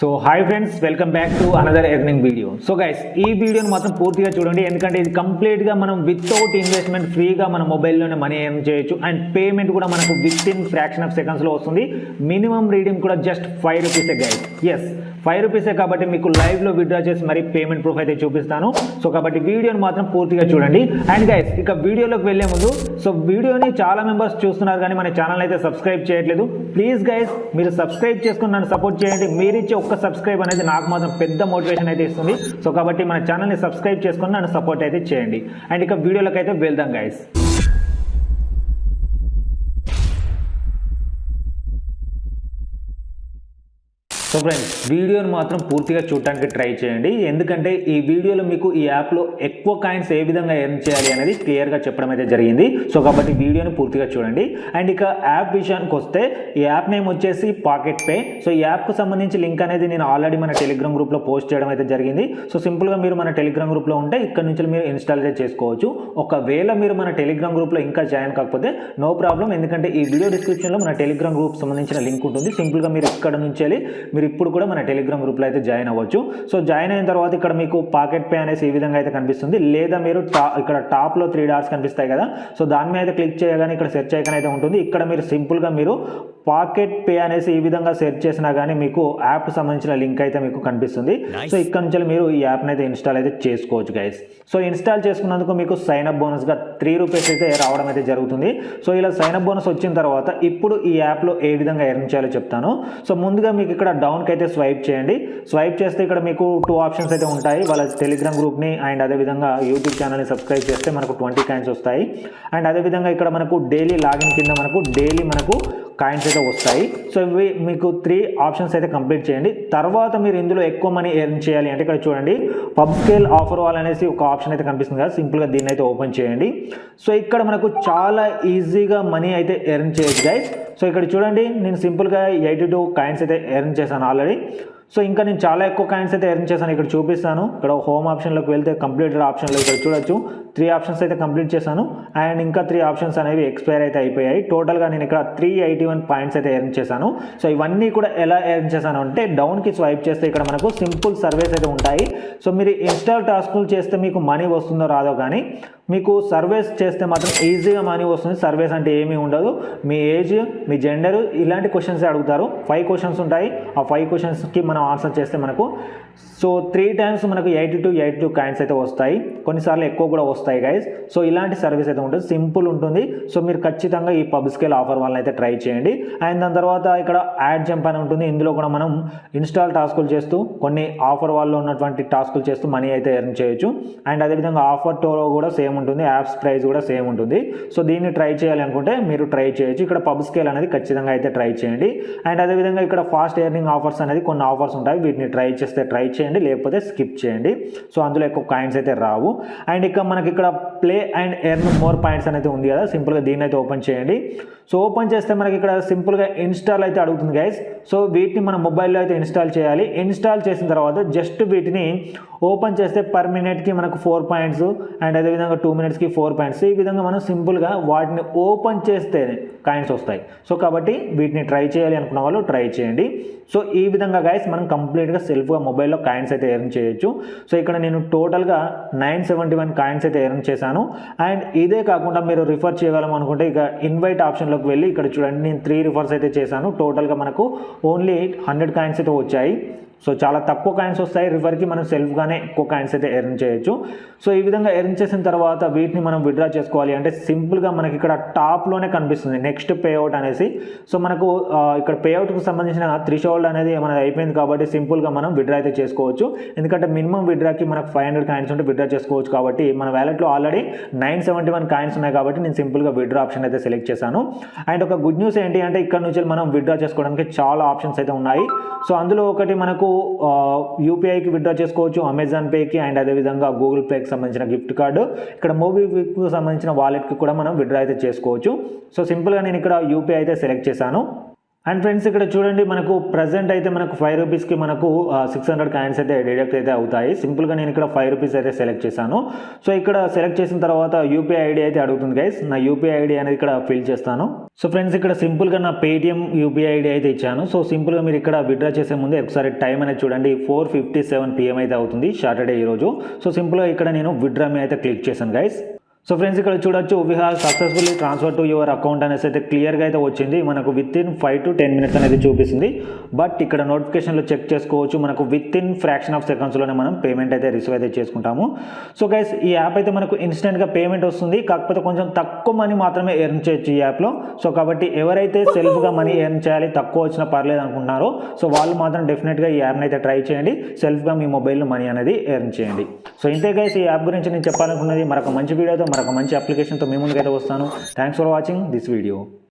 So hi friends welcome back to another earning video so guys ఈ వీడియోని మాత్రం పూర్తిగా చూడండి. ఎందుకంటే ఇది కంప్లీట్గా మనం వితౌట్ ఇన్వెస్ట్మెంట్ ఫ్రీగా మన మొబైల్లోనే మనీ ఏం చేయొచ్చు. అండ్ పేమెంట్ కూడా మనకు విత్ ఇన్ ఫ్రాక్షన్ ఆఫ్ సెకండ్స్లో వస్తుంది. మినిమం రీడింగ్ కూడా జస్ట్ ఫైవ్ రూపీసే గైస్ ఎస్ ఫైవ్ రూపీసే కాబట్టి మీకు లైవ్లో విత్డ్రా చేసి మరి పేమెంట్ ప్రూఫ్ అయితే చూపిస్తాను. సో కాబట్టి వీడియోని మాత్రం పూర్తిగా చూడండి. అండ్ గైస్ ఇక వీడియోలోకి వెళ్ళే ముందు సో వీడియోని చాలా మెంబర్స్ చూస్తున్నారు కానీ మన ఛానల్ అయితే సబ్స్క్రైబ్ చేయట్లేదు. ప్లీజ్ గైస్ మీరు సబ్స్క్రైబ్ చేసుకుని నన్ను సపోర్ట్ చేయండి. మీరు ఇచ్చే ఒక్క సబ్స్క్రైబ్ అనేది నాకు మాత్రం పెద్ద మోటివేషన్ అయితే ఇస్తుంది. సో కాబట్టి మన ఛానల్ని సబ్స్క్రైబ్ చేసుకుని నన్ను సపోర్ట్ అయితే చేయండి. అండ్ ఇక వీడియోలకైతే వెళ్దాం గైస్ సో ఫ్రెండ్స్ వీడియోని మాత్రం పూర్తిగా చూడటానికి ట్రై చేయండి. ఎందుకంటే ఈ వీడియోలో మీకు ఈ యాప్లో ఎక్కువ కాయిన్స్ ఏ విధంగా ఎర్న్ చేయాలి అనేది క్లియర్గా చెప్పడం అయితే జరిగింది. సో కాబట్టి వీడియోని పూర్తిగా చూడండి. అండ్ ఇక యాప్ విషయానికి వస్తే ఈ యాప్ నేమ్ వచ్చేసి పాకెట్ పే. సో ఈ యాప్కు సంబంధించి లింక్ అనేది నేను ఆల్రెడీ మన టెలిగ్రామ్ గ్రూప్లో పోస్ట్ చేయడం అయితే జరిగింది. సో సింపుల్గా మీరు మన టెలిగ్రామ్ గ్రూప్లో ఉంటే ఇక్కడ నుంచి మీరు ఇన్స్టాల్ చేసుకోవచ్చు. ఒకవేళ మీరు మన టెలిగ్రామ్ గ్రూప్లో ఇంకా జాయిన్ కాకపోతే నో ప్రాబ్లం. ఎందుకంటే ఈ వీడియో డిస్క్రిప్షన్లో మన టెలిగ్రామ్ గ్రూప్ సంబంధించిన లింక్ ఉంటుంది. సింపుల్గా మీరు ఇక్కడ నుంచి వెళ్ళి మీరు ఇప్పుడు కూడా మన టెలిగ్రామ్ గ్రూప్లో అయితే జాయిన్ అవ్వచ్చు. సో జాయిన్ అయిన తర్వాత ఇక్కడ మీకు పాకెట్ పే అనేసి ఈ విధంగా అయితే కనిపిస్తుంది. లేదా మీరు టా ఇక్కడ టాప్లో త్రీ డాట్స్ కనిపిస్తాయి కదా. సో దాని మీద క్లిక్ చేయగానే ఇక్కడ సెర్చ్ ఐకన్ అయితే ఉంటుంది. ఇక్కడ మీరు సింపుల్గా మీరు పాకెట్ పే అనేసి ఈ విధంగా సెర్చ్ చేసినా కానీ మీకు యాప్ సంబంధించిన లింక్ అయితే మీకు కనిపిస్తుంది. సో ఇక్కడ నుంచి మీరు ఈ యాప్ని అయితే ఇన్స్టాల్ అయితే చేసుకోవచ్చు గైస్ సో ఇన్స్టాల్ చేసుకున్నందుకు మీకు సైన్ అప్ బోనస్గా త్రీ రూపీస్ అయితే రావడం అయితే జరుగుతుంది. సో ఇలా సైన్ అప్ బోనస్ వచ్చిన తర్వాత ఇప్పుడు ఈ యాప్లో ఏ విధంగా ఎర్న్ చేయాలో చెప్తాను. సో ముందుగా మీకు ఇక్కడ డౌన్కి అయితే స్వైప్ చేయండి. స్వైప్ చేస్తే ఇక్కడ మీకు టూ ఆప్షన్స్ అయితే ఉంటాయి. వాళ్ళ టెలిగ్రామ్ గ్రూప్ని అండ్ అదేవిధంగా యూట్యూబ్ ఛానల్ని సబ్స్క్రైబ్ చేస్తే మనకు ట్వంటీ కాయిన్స్ వస్తాయి. అండ్ అదేవిధంగా ఇక్కడ మనకు డైలీ లాగిన్ కింద మనకు డైలీ మనకు కాయిన్స్ అయితే వస్తాయి. సో ఇవి మీకు త్రీ ఆప్షన్స్ అయితే కంప్లీట్ చేయండి. తర్వాత మీరు ఇందులో ఎక్కువ మనీ ఎర్న్ చేయాలి అంటే ఇక్కడ చూడండి. పబ్ స్కేల్ ఆఫర్ వాల్ అనేసి ఒక ఆప్షన్ అయితే కనిపిస్తుంది కదా. సింపుల్గా దీన్ని అయితే ఓపెన్ చేయండి. సో ఇక్కడ మనకు చాలా ఈజీగా మనీ అయితే ఎర్న్ చేయొచ్చు గైస్ సో ఇక్కడ చూడండి నేను సింపుల్గా ఎయిటీ టూ కాయిన్స్ అయితే ఎర్న్ చేశాను ఆల్రెడీ. సో ఇంకా నేను చాలా ఎక్కువ కాయిన్స్ అయితే ఎర్న్ చేశాను ఇక్కడ చూపిస్తాను. ఇక్కడ హోమ్ ఆప్షన్లోకి వెళ్తే కంప్లీటెడ్ ఆప్షన్లో ఇక్కడ చూడొచ్చు. త్రీ ఆప్షన్స్ అయితే కంప్లీట్ చేశాను. అండ్ ఇంకా త్రీ ఆప్షన్స్ అనేవి ఎక్స్పైర్ అయితే అయిపోయాయి. టోటల్గా నేను ఇక్కడ త్రీ ఎయిటీ వన్ పాయింట్స్ అయితే ఎర్న్ చేశాను. సో ఇవన్నీ కూడా ఎలా ఎర్న్ చేశాను అంటే డౌన్కి స్వైప్ చేస్తే ఇక్కడ మనకు సింపుల్ సర్వేస్ అయితే ఉంటాయి. సో మీరు ఇన్స్టాల్ టాస్కులు చేస్తే మీకు మనీ వస్తుందో రాదో కానీ మీకు సర్వేస్ చేస్తే మాత్రం ఈజీగా మనీ వస్తుంది. సర్వేస్ అంటే ఏమీ ఉండదు. మీ ఏజ్ మీ జెండర్ ఇలాంటి క్వశ్చన్స్ అడుగుతారు. ఫైవ్ క్వశ్చన్స్ ఉంటాయి. ఆ ఫైవ్ క్వశ్చన్స్కి మనం ఆన్సర్ చేస్తే మనకు సో త్రీ టైమ్స్ మనకు eighty two eighty two coins అయితే వస్తాయి. కొన్నిసార్లు ఎక్కువ కూడా వస్తాయి. వస్తాయి గైస్ సో ఇలాంటి సర్వీస్ అయితే ఉంటుంది. సింపుల్ ఉంటుంది. సో మీరు ఖచ్చితంగా ఈ పబ్ స్కేల్ ఆఫర్ వల్ల అయితే ట్రై చేయండి. అండ్ దాని తర్వాత ఇక్కడ యాడ్ జంప్ అని ఉంటుంది. ఇందులో కూడా మనం ఇన్స్టాల్ టాస్కులు చేస్తూ కొన్ని ఆఫర్ వాళ్ళు ఉన్నటువంటి టాస్కులు చేస్తూ మనీ అయితే ఎర్న్ చేయొచ్చు. అండ్ అదేవిధంగా ఆఫర్ టోలో కూడా సేమ్ ఉంటుంది. యాప్స్ ప్రైస్ కూడా సేమ్ ఉంటుంది. సో దీన్ని ట్రై చేయాలి అనుకుంటే మీరు ట్రై చేయొచ్చు. ఇక్కడ పబ్ స్కేల్ అనేది ఖచ్చితంగా అయితే ట్రై చేయండి. అండ్ అదేవిధంగా ఇక్కడ ఫాస్ట్ ఎర్నింగ్ ఆఫర్స్ అనేది కొన్ని ఆఫర్స్ ఉంటాయి. వీటిని ట్రై చేస్తే ట్రై చేయండి. లేకపోతే స్కిప్ చేయండి. సో అందులో ఎక్కువ కాయిన్స్ అయితే రావు. అండ్ ఇక మనకి ఇక్కడ play and earn more points అనేది ఉంది కదా. సింపుల్గా దీన్ని అయితే ఓపెన్ చేయండి. సో ఓపెన్ చేస్తే మనకి ఇక్కడ సింపుల్గా ఇన్స్టాల్ అయితే అడుగుతుంది గైస్ సో వీటిని మన మొబైల్లో అయితే ఇన్స్టాల్ చేయాలి. ఇన్స్టాల్ చేసిన తర్వాత జస్ట్ వీటిని ఓపెన్ చేస్తే పర్ మినిట్కి మనకు ఫోర్ పాయింట్స్ అండ్ అదేవిధంగా టూ మినిట్స్కి ఫోర్ పాయింట్స్. ఈ విధంగా మనం సింపుల్గా వాటిని ఓపెన్ చేస్తే కాయిన్స్ వస్తాయి. సో కాబట్టి వీటిని ట్రై చేయాలి అనుకున్న వాళ్ళు ట్రై చేయండి. సో ఈ విధంగా గైస్ మనం కంప్లీట్గా సెల్ఫ్గా మొబైల్లో కాయిన్స్ అయితే ఎర్న్ చేయొచ్చు. సో ఇక్కడ నేను టోటల్గా నైన్ సెవెంటీ వన్ కాయిన్స్ అయితే ఎర్న్ చేశాను. అండ్ ఇదే కాకుండా మీరు రిఫర్ చేయగలం అనుకుంటే ఇక ఇన్వైట్ ఆప్షన్లోకి వెళ్ళి ఇక్కడ చూడండి నేను త్రీ రిఫర్స్ అయితే చేశాను. టోటల్గా మనకు ఓన్లీ హండ్రెడ్ కాయిన్స్ అయితే వచ్చాయి సో చాలా తక్కువ కాయిన్స్ వస్తాయి. రివర్కి మనం సెల్ఫ్గానే ఎక్కువ కాయిన్స్ అయితే ఎర్న్ చేయొచ్చు. సో ఈ విధంగా ఎర్న్ చేసిన తర్వాత వీటిని మనం విడ్రా చేసుకోవాలి అంటే సింపుల్గా మనకి ఇక్కడ టాప్లోనే కనిపిస్తుంది. నెక్స్ట్ పేఅవుట్ అనేసి. సో మనకు ఇక్కడ పేఅవుట్కి సంబంధించిన త్రిషోల్డ్ అనేది మనది అయిపోయింది కాబట్టి సింపుల్గా మనం విడ్రా అయితే చేసుకోవచ్చు. ఎందుకంటే మినిమం విడ్రాకి మనకు ఫైవ్ హండ్రెడ్ కాయిన్స్ ఉంటే విడ్రా చేసుకోవచ్చు కాబట్టి మన వ్యాలెట్లో already nine seventy one coins ఉన్నాయి కాబట్టి నేను సింపుల్గా విడ్రా ఆప్షన్ అయితే సెలెక్ట్ చేశాను. అండ్ ఒక గుడ్ న్యూస్ ఏంటి అంటే ఇక్కడ నుంచి మనం విడ్రా చేసుకోవడానికి చాలా ఆప్షన్స్ అయితే ఉన్నాయి. సో అందులో ఒకటి మనకు యూపీఐకి విత్డ్రా చేసుకోవచ్చు అమెజాన్ పేకి అండ్ అదేవిధంగా గూగుల్ పేకి సంబంధించిన గిఫ్ట్ కార్డు ఇక్కడ మూవీకి సంబంధించిన వాలెట్కి కూడా మనం విత్డ్రా అయితే చేసుకోవచ్చు. సో సింపుల్గా నేను ఇక్కడ యూపీఐ అయితే సెలెక్ట్ చేశాను. అండ్ ఫ్రెండ్స్ ఇక్కడ చూడండి మనకు ప్రజెంట్ అయితే మనకు ఫైవ్ రూపీస్కి మనకు సిక్స్ హండ్రెడ్ కాయిన్స్ అయితే డిడక్ట్ అయితే అవుతాయి. సింపుల్గా నేను ఇక్కడ ఫైవ్ రూపీస్ అయితే సెలెక్ట్ చేశాను. సో ఇక్కడ సెలెక్ట్ చేసిన తర్వాత యూపీఐ ఐడి అయితే అడుగుతుంది గైస్ నా యూపీఐ ఐడి అనేది ఇక్కడ ఫిల్ చేస్తాను. సో ఫ్రెండ్స్ ఇక్కడ సింపుల్గా నా పేటిఎం యూపీఐ ఐడి అయితే ఇచ్చాను. సో సింపుల్గా మీరు ఇక్కడ విత్డ్రా చేసే ముందు ఒకసారి టైం అనేది చూడండి. ఫోర్ ఫిఫ్టీ సెవెన్ పిఎం అయితే అవుతుంది సాటర్డే ఈరోజు. సో సింపుల్గా ఇక్కడ నేను విడ్రా మీద అయితే క్లిక్ చేశాను గైస్ సో ఫ్రెండ్స్ ఇక్కడ చూడొచ్చు we have successfully transfer to your account అనేసి అయితే క్లియర్గా అయితే వచ్చింది. మనకు within five to ten minutes అనేది చూపిస్తుంది. బట్ ఇక్కడ నోటిఫికేషన్లో చెక్ చేసుకోవచ్చు. మనకు విత్ ఇన్ ఫ్రాక్షన్ ఆఫ్ సెకండ్స్లోనే మనం పేమెంట్ అయితే రిసీవ్ అయితే చేసుకుంటాము. సో గైస్ ఈ యాప్ అయితే మనకు ఇన్స్టెంట్గా పేమెంట్ వస్తుంది. కాకపోతే కొంచెం తక్కువ మనీ మాత్రమే ఎర్న్ చేయొచ్చు ఈ యాప్లో సో కాబట్టి ఎవరైతే సెల్ఫ్గా మనీ ఎర్న్ చేయాలి తక్కువ వచ్చినా పర్లేదు అనుకుంటున్నారో సో వాళ్ళు మాత్రం డెఫినెట్గా ఈ యాప్ని అయితే ట్రై చేయండి. సెల్ఫ్గా మీ మొబైల్లో మనీ అనేది ఎర్న్ చేయండి. సో ఇంతే గైస్ ఈ యాప్ గురించి నేను చెప్పాలనుకున్నది మరొక మంచి వీడియోతో మరొక మంచి అప్లికేషన్తో మీ ముందుకైతే వస్తాను. Thanks for watching this video